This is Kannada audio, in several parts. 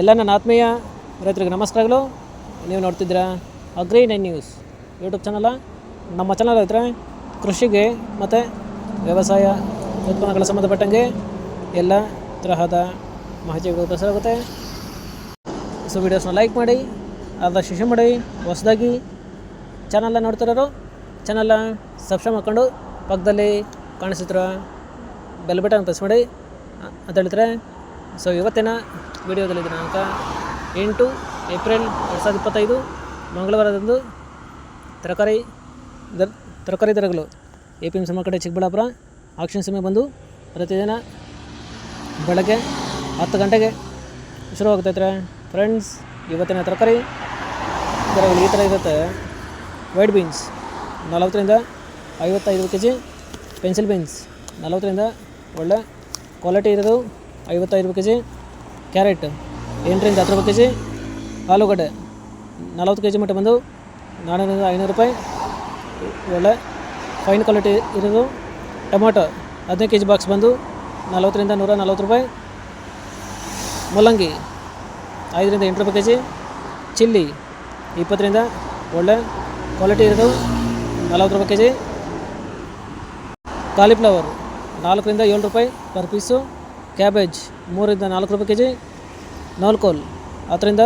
ಎಲ್ಲ ನನ್ನ ಆತ್ಮೀಯ ರೈತರಿಗೆ ನಮಸ್ಕಾರಗಳು. ನೀವು ನೋಡ್ತಿದ್ದೀರಾ agri nine news YouTube channel. ನಮ್ಮ ಚಾನಲ್ ಹತ್ರ ಕೃಷಿಗೆ ಮತ್ತು ವ್ಯವಸಾಯ ಉತ್ಪನ್ನಗಳ ಸಂಬಂಧಪಟ್ಟಂಗೆ ಎಲ್ಲ ತರಹದ ಮಾಹಿತಿಗಳು ಪ್ರಸಾರ ಆಗುತ್ತೆ ಸೊ ವೀಡಿಯೋಸ್ನ ಲೈಕ್ ಮಾಡಿ ಆದಷ್ಟು ಶಿಶು ಮಾಡಿ, ಹೊಸದಾಗಿ ಚಾನಲ್ನ ನೋಡ್ತಿರೋರು ಚಾನಲ್ನ ಸಬ್ಸ್ಕ್ರೈಬ್ ಮಾಡ್ಕೊಂಡು ಪಕ್ಕದಲ್ಲಿ ಕಾಣಿಸ್ತಿರೋ ಬೆಲ್ ಬಟನ್ ಪ್ರೆಸ್ ಮಾಡಿ. ಅಂತ ಹೇಳ್ತಾರೆ ಸೊ ಇವತ್ತಿನ ವಿಡಿಯೋದಲ್ಲಿ ದಿನಾಂಕ ಎಂಟು ಏಪ್ರಿಲ್ ಎರಡು ಸಾವಿರದ ಇಪ್ಪತ್ತೈದು ಮಂಗಳವಾರದಂದು ತರಕಾರಿ ದರ್ ತರಕಾರಿ ದರಗಳು ಎ ಪಿ ಎಂ ಸಮ ಕಡೆ ಚಿಕ್ಕಬಳ್ಳಾಪುರ ಆಕ್ಷನ್ ಸಮಯ ಬಂದು ಪ್ರತಿದಿನ ಬೆಳಗ್ಗೆ ಹತ್ತು ಗಂಟೆಗೆ ಶುರುವಾಗ್ತೈತೆ ಫ್ರೆಂಡ್ಸ್, ಇವತ್ತಿನ ತರಕಾರಿ ದರಗಳು ಈ ಥರ ಇರುತ್ತೆ. ವೈಟ್ ಬೀನ್ಸ್ ನಲವತ್ತರಿಂದ ಐವತ್ತೈದು ಕೆ ಜಿ ಪೆನ್ಸಿಲ್ ಬೀನ್ಸ್ ನಲವತ್ತರಿಂದ ಒಳ್ಳೆ ಕ್ವಾಲಿಟಿ ಇರೋದು. ಐವತ್ತೈದು ಕೆ ಜಿ ಕ್ಯಾರೆಟ್ ಎಂಟರಿಂದ ಹತ್ತು ರೂಪಾಯಿ ಕೆ ಜಿ ಆಲೂಗಡ್ಡೆ, ನಲವತ್ತು ಕೆ ಜಿ ಮಟ್ಟ ಬಂದು ನಾನ್ನೂರಿಂದ ಐನೂರು ರೂಪಾಯಿ. ಒಳ್ಳೆ ಫೈನ್ ಕ್ವಾಲಿಟಿ ಇರೋದು. ಟೊಮೊಟೊ ಹದಿನೈದು ಕೆ ಜಿ ಬಾಕ್ಸ್ ಬಂದು ನಲವತ್ತರಿಂದ ನೂರ ನಲ್ವತ್ತು ರೂಪಾಯಿ. ಮೂಲಂಗಿ ಐದರಿಂದ ಎಂಟು ರೂಪಾಯಿ ಕೆ ಜಿ ಚಿಲ್ಲಿ ಇಪ್ಪತ್ತರಿಂದ ಒಳ್ಳೆ ಕ್ವಾಲಿಟಿ ಇರೋದು. ನಲವತ್ತು ರೂಪಾಯಿ ಕೆ ಜಿ ಕಾಲಿಫ್ಲವರ್ ನಾಲ್ಕರಿಂದ ಏಳು ರೂಪಾಯಿ ಪರ್ ಪೀಸು. ಕ್ಯಾಬೇಜ್ ಮೂರಿಂದ ನಾಲ್ಕು ರೂಪಾಯಿ ಕೆ ಜಿ ನಾಲ್ಕೋಲ್ ಹತ್ತರಿಂದ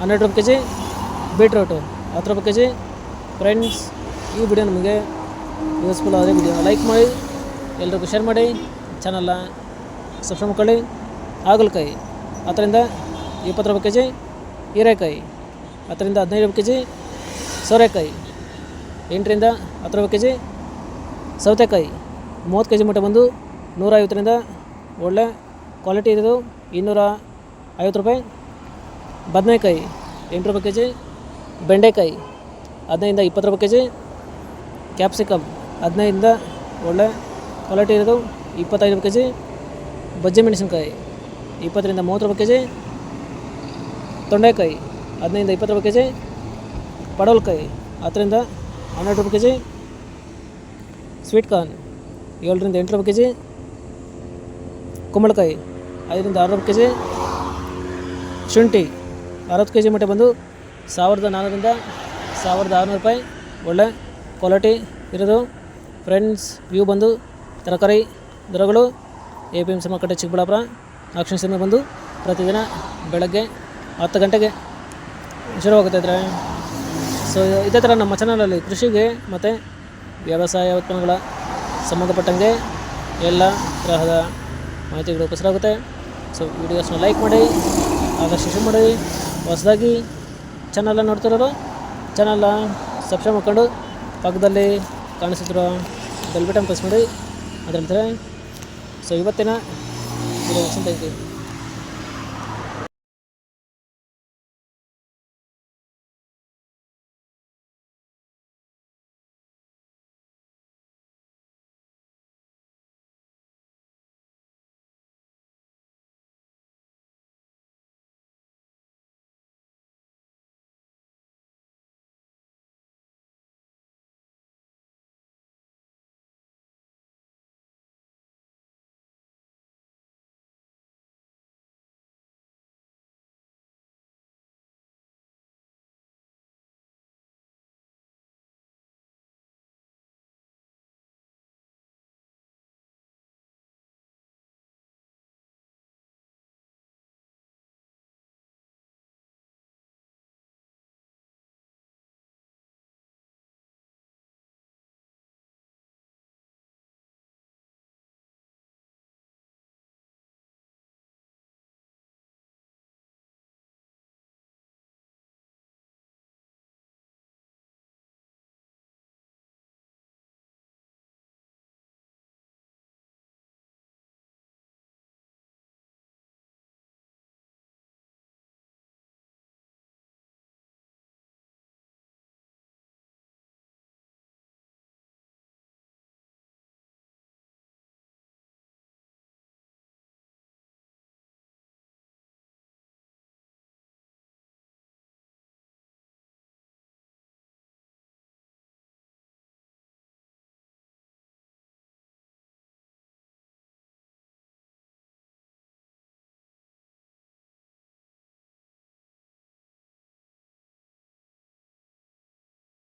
ಹನ್ನೆರಡು ರೂಪಾಯಿ ಕೆ ಜಿ ಬೀಟ್ರೂಟು. ಹತ್ತು ರೂಪಾಯಿ ಕೆ ಜಿ ಫ್ರೆಂಡ್ಸ್, ಈ ವಿಡಿಯೋ ನಮಗೆ ಯೂಸ್ಫುಲ್ ಆದರೆ ವಿಡಿಯೋ. ಲೈಕ್ ಮಾಡಿ, ಎಲ್ರಿಗೂ ಶೇರ್ ಮಾಡಿ, ಚಾನಲ್ನ ಸಬ್ಸ್ಕ್ರೈಬ್ ಮಾಡ್ಕೊಳ್ಳಿ. ಹಾಗಲಕಾಯಿ, ಹತ್ತರಿಂದ ಇಪ್ಪತ್ತು ರೂಪಾಯಿ ಕೆ ಜಿ ಹೀರೆಕಾಯಿ, ಹತ್ತರಿಂದ ಹದಿನೈದು ರೂಪಾಯಿ ಕೆ ಜಿ ಸೋರೆಕಾಯಿ, ಎಂಟರಿಂದ ಹತ್ತು ರೂಪಾಯಿ ಕೆ ಜಿ ಸೌತೆಕಾಯಿ, ಮೂವತ್ತು ಕೆ ಜಿ ಮಟ್ಟ ಬಂದು ನೂರ ಐವತ್ತರಿಂದ ಒಳ್ಳೆ ಕ್ವಾಲಿಟಿ ಇರೋದು ಇನ್ನೂರ ಐವತ್ತು ರೂಪಾಯಿ. ಬದನೆಕಾಯಿ ಎಂಟು ರೂಪಾಯಿ ಕೆ ಜಿ ಬೆಂಡೆಕಾಯಿ ಹದಿನೈದಿಂದ ಇಪ್ಪತ್ತು ರೂಪಾಯಿ ಕೆ ಜಿ ಕ್ಯಾಪ್ಸಿಕಮ್ ಹದಿನೈದಿಂದ ಒಳ್ಳೆ ಕ್ವಾಲಿಟಿ ಇರೋದು ಇಪ್ಪತ್ತೈದು ರೂಪಾಯಿ ಕೆ ಜಿ ಬಜ್ಜಿ ಮೆಣಸಿನ್ಕಾಯಿ ಇಪ್ಪತ್ತರಿಂದ ಮೂವತ್ತು ರೂಪಾಯಿ ಕೆ ಜಿ ತೊಂಡೆಕಾಯಿ ಹದಿನೈದಿಂದ ಇಪ್ಪತ್ತು ರೂಪಾಯಿ ಕೆ ಜಿ ಪಡವಲ್ಕಾಯಿ ಹತ್ತರಿಂದ ಹನ್ನೆರಡು ರೂಪಾಯಿ ಕೆ ಜಿ ಸ್ವೀಟ್ ಕಾರ್ನ್ ಏಳರಿಂದ ಎಂಟು ರೂಪಾಯಿ ಕೆ ಜಿ ಕುಂಬಳಕಾಯಿ ಐದರಿಂದ ಅರವತ್ತು ಕೆ ಜಿ ಶುಂಠಿ ಅರವತ್ತು ಕೆ ಜಿ ಮಟ್ಟ ಬಂದು ಸಾವಿರದ ನಾನ್ನೂರಿಂದ ಸಾವಿರದ ಆರುನೂರು ರೂಪಾಯಿ. ಒಳ್ಳೆ ಕ್ವಾಲಿಟಿ ಇರೋದು. ಫ್ರೆಂಡ್ಸ್, ವ್ಯೂ ಬಂದು, ತರಕಾರಿ, ದರಗಳು, A P M C Chikkaballapur auction ಸಮಯ ಬಂದು ಪ್ರತಿದಿನ ಬೆಳಗ್ಗೆ ಹತ್ತು ಗಂಟೆಗೆ ಶುರುವಾಗುತ್ತೆ ಇದ್ರೆ. ಸೊ ಇದೇ ಥರ ನಮ್ಮ ಚಾನಲಲ್ಲಿ ಕೃಷಿಗೆ ಮತ್ತು ವ್ಯವಸಾಯ ಉತ್ಪನ್ನಗಳ ಸಂಬಂಧಪಟ್ಟಂಗೆ ಎಲ್ಲ ತರಹದ ಮಾಹಿತಿಗಳು ಉಪಸರಾಗುತ್ತೆ. ಸೊ ವೀಡಿಯೋಸ್ನ ಲೈಕ್ ಮಾಡಿ, ಆದಷ್ಟು ಶೇರ್ ಮಾಡಿ. ಹೊಸದಾಗಿ ಚಾನಲ್ನ ನೋಡ್ತಿರೋರು ಚಾನಲ್ನ ಸಬ್ಸ್ಕ್ರೈಬ್ ಮಾಡ್ಕೊಂಡು, ಪಕ್ಕದಲ್ಲಿ ಕಾಣಿಸುತ್ತಿರೋ ಬೆಲ್ ಬಟನ್ ಪ್ರೆಸ್ ಮಾಡಿ. ಅದರಂತೆ ಸೊ ಇವತ್ತಿನ ಥ್ಯಾಂಕ್ ಯು